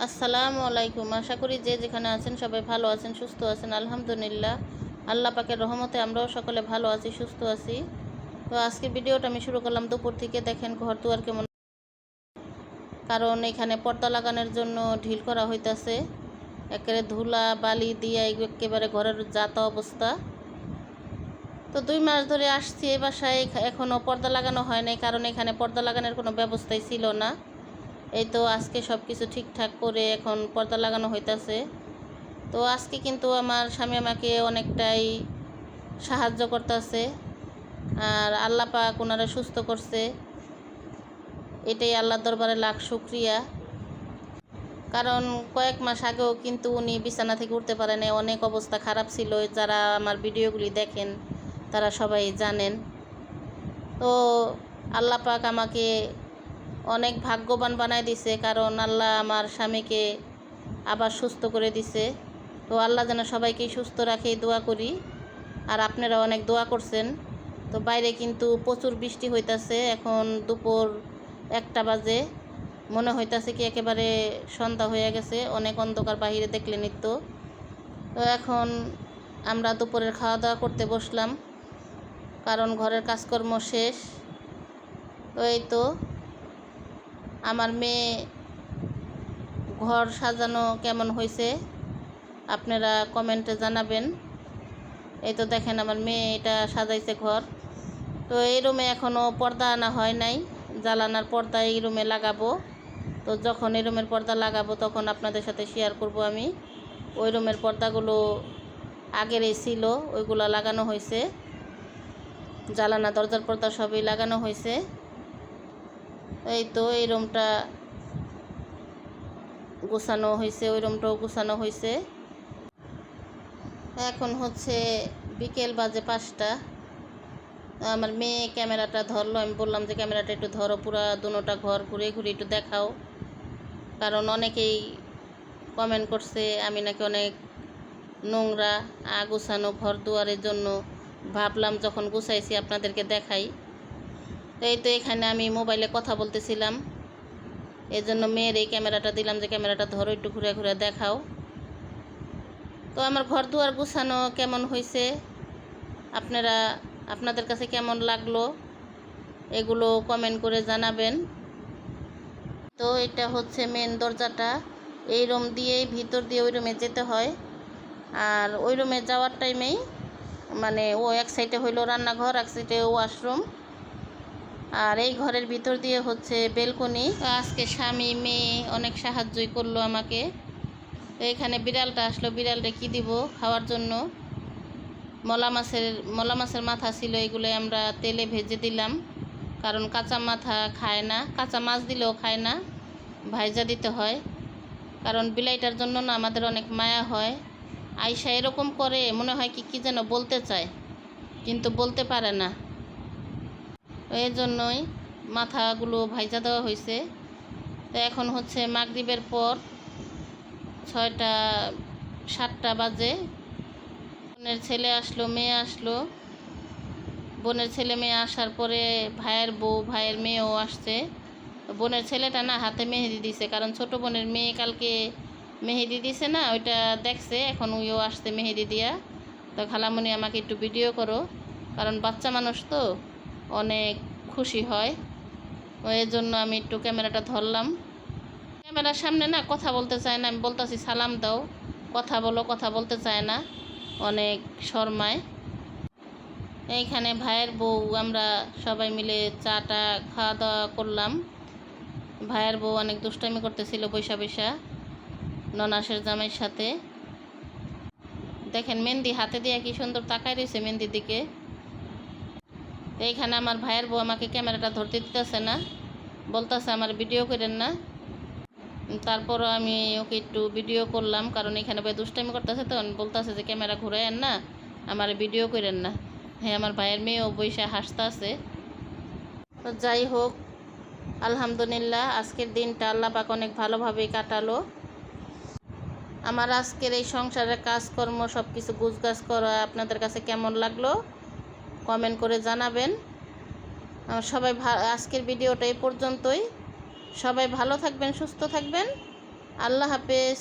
আসসালামু আলাইকুম। আশা করি যে যেখানে আছেন সবাই ভালো আছেন, সুস্থ আছেন। আলহামদুলিল্লাহ, আল্লাহ পাকের রহমতে আমরাও সকলে ভালো আছি, সুস্থ আছি। তো আজকে ভিডিওটা আমি শুরু করলাম দুপুর থেকে। দেখেন ঘর দুয়ার কেমন কারণ এখানে পর্দা লাগানোর জন্য ঢিল করা হইতাছে। একেবারে ধুলা, বালি দিয়ে একেবারে ঘরের যাতা অবস্থা। তো দুই মাস ধরে আসছি এই বাসায়। এখনও পর্দা লাগানো হয় নাই, কারণ এখানে পর্দা লাগানোর কোনো ব্যবস্থাই ছিল না। এই তো আজকে সব কিছু ঠিকঠাক করে এখন পর্দা লাগানো হইতাছে। তো আজকে কিন্তু আমার স্বামী আমাকে অনেকটাই সাহায্য করতেছে আর আল্লাহ পাক ওনারা সুস্থ করছে। এটাই আল্লাহর দরবারে লাখ শুক্রিয়া। কারণ কয়েক মাস আগেও কিন্তু উনি বিছানা থেকে উঠতে পারেন অনেক অবস্থা খারাপ ছিল, যারা আমার ভিডিওগুলি দেখেন তারা সবাই জানেন। তো আল্লাহ পাক আমাকে অনেক ভাগ্যবান বানায় দিছে, কারণ আল্লাহ আমার স্বামীকে আবার সুস্থ করে দিছে। তো আল্লাহ যেন সবাইকেই সুস্থ রাখে দোয়া করি। আর আপনারা অনেক দোয়া করছেন। তো বাইরে কিন্তু প্রচুর বৃষ্টি হইতাছে, এখন দুপুর একটা বাজে। মনে হইতাছে কি একেবারে সন্ধ্যা হয়ে গেছে, অনেক অন্ধকার বাহিরে দেখলে নিত্য। তো এখন আমরা দুপুরের খাওয়া দাওয়া করতে বসলাম, কারণ ঘরের কাজকর্ম শেষ। ওই তো আমার মেয়ে ঘর সাজানো কেমন হয়েছে আপনারা কমেন্টে জানাবেন। এই তো দেখেন আমার মেয়ে এটা সাজাইছে ঘর। তো এই রুমে এখনও পর্দা আনা হয় নাই, জ্বালানার পর্দা এই রুমে লাগাবো। তো যখন এই রুমের পর্দা লাগাবো তখন আপনাদের সাথে শেয়ার করব আমি। ওই রুমের পর্দাগুলো আগেরই ছিল, ওইগুলো লাগানো হয়েছে। জ্বালানা দরজার পর্দা সবই লাগানো হয়েছে। এই তো এই রুমটা গোছানো হয়েছে, ওই রুমটাও গোছানো হয়েছে। এখন হচ্ছে বিকেল বাজে পাঁচটা। আমার মেয়ে ক্যামেরাটা ধরলো, আমি বললাম যে ক্যামেরাটা একটু ধরো, পুরা দুনোটা ঘর ঘুরে ঘুরে একটু দেখাও। কারণ অনেকেই কমেন্ট করছে, আমি নাকি অনেক নোংরা আগুছানো ঘর দুয়ারের জন্য। ভাবলাম যখন গুছাইছি, আপনাদেরকে দেখাই। এই তো এখানে আমি মোবাইলে কথা বলতেছিলাম। এই জন্য মেয়ের এই ক্যামেরাটা দিলাম যে ক্যামেরাটা ধরো, একটু ঘুরে ঘুরে দেখাও। তো আমার ঘর দুয়ার গুছানো কেমন হয়েছে আপনারা, আপনাদের কাছে কেমন লাগল? এগুলো কমেন্ট করে জানাবেন। তো এটা হচ্ছে মেন দরজাটা। এই রুম দিয়েই ভিতর দিয়ে ওই রুমে যেতে হয়। আর ওই রুমে যাওয়ার টাইমেই মানে ও এক সাইডে হইল রান্নাঘর, এক সাইডে ওয়াশরুম আর এই ঘরের ভিতর দিয়ে হচ্ছে বেলকনি। আজকে স্বামী, মেয়ে অনেক সাহায্যই করল আমাকে। এখানে বিড়ালটা আসলো, বিড়ালটা কি দিব খাওয়ার জন্য? মলা মাছের মলা মাছের মাথা ছিল, এগুলো আমরা তেলে ভেজে দিলাম। কারণ কাঁচা মাথা খায় না, কাঁচা মাছ দিলেও খায় না, ভাইজা দিতে হয়। কারণ বিলাইটার জন্য না আমাদের অনেক মায়া হয়। আয়সা এরকম করে, মনে হয় কি, কী যেন বলতে চায়, কিন্তু বলতে পারে না। এই জন্যই মাথাগুলো ভাইজা দেওয়া হয়েছে। তো এখন হচ্ছে মাগরিবের পর ছয়টা, সাতটা বাজে। বোনের ছেলে আসলো, মেয়ে আসলো। বোনের ছেলে মেয়ে আসার পরে ভাইয়ের বউ, ভাইয়ের মেয়েও আসছে। বোনের ছেলেটা না হাতে মেহেদি দিছে, কারণ ছোট বোনের মেয়ে কালকে মেহেদি দিছে না, ওইটা দেখছে, এখন ওইও আসছে মেহেদি দিয়া। তো খালামণি আমাকে একটু ভিডিও করো, কারণ বাচ্চা মানুষ তো। অনেক খুশি হয়। ওই জন্য আমি একটু ক্যামেরাটা ধরলাম। ক্যামেরার সামনে না কথা বলতে চায় না, আমি বলতেছি, সালাম দাও। কথা বলো, কথা বলতে চায় না। অনেক শর্মায়। এইখানে ভাইয়ের বউ, আমরা সবাই মিলে চাটা খাওয়া দাওয়া করলাম। ভাইয়ের বউ অনেক দুষ্টামি করতেছিল বৈশা বৈশা, ননাসের জামাইয়ের সাথে। দেখেন, মেহেন্দি হাতে দিয়ে কি সুন্দর তাকায় রয়েছে মেহেন্দির দিকে। তো এইখানে আমার ভাইয়ের বউ আমাকে ক্যামেরাটা ধরতে দিতেছে না, বলতেছে আমার ভিডিও করেন না। তারপরও আমি ওকে একটু ভিডিও করলাম, কারণ এখানে ভাই দুষ্টামি করতেছে তো, বলতেছে যে ক্যামেরা ঘুরাইয়েন না, আমার ভিডিও করেন না। হ্যাঁ আমার ভাইয়ের মেয়েও বৈশা হাসতে আছে তো যাই হোক, আলহামদুলিল্লাহ, আজকের দিনটা আল্লাহ পাক অনেক ভালোভাবেই কাটালো। আমার আজকের এই সংসারের কাজকর্ম সব কিছু গুছগাছ করা আপনাদের কাছে কেমন লাগল? কমেন্ট করে জানাবেন। সবাই আজকের ভিডিওটা এই পর্যন্তই। সবাই ভালো থাকবেন, সুস্থ থাকবেন। আল্লাহ হাফেজ।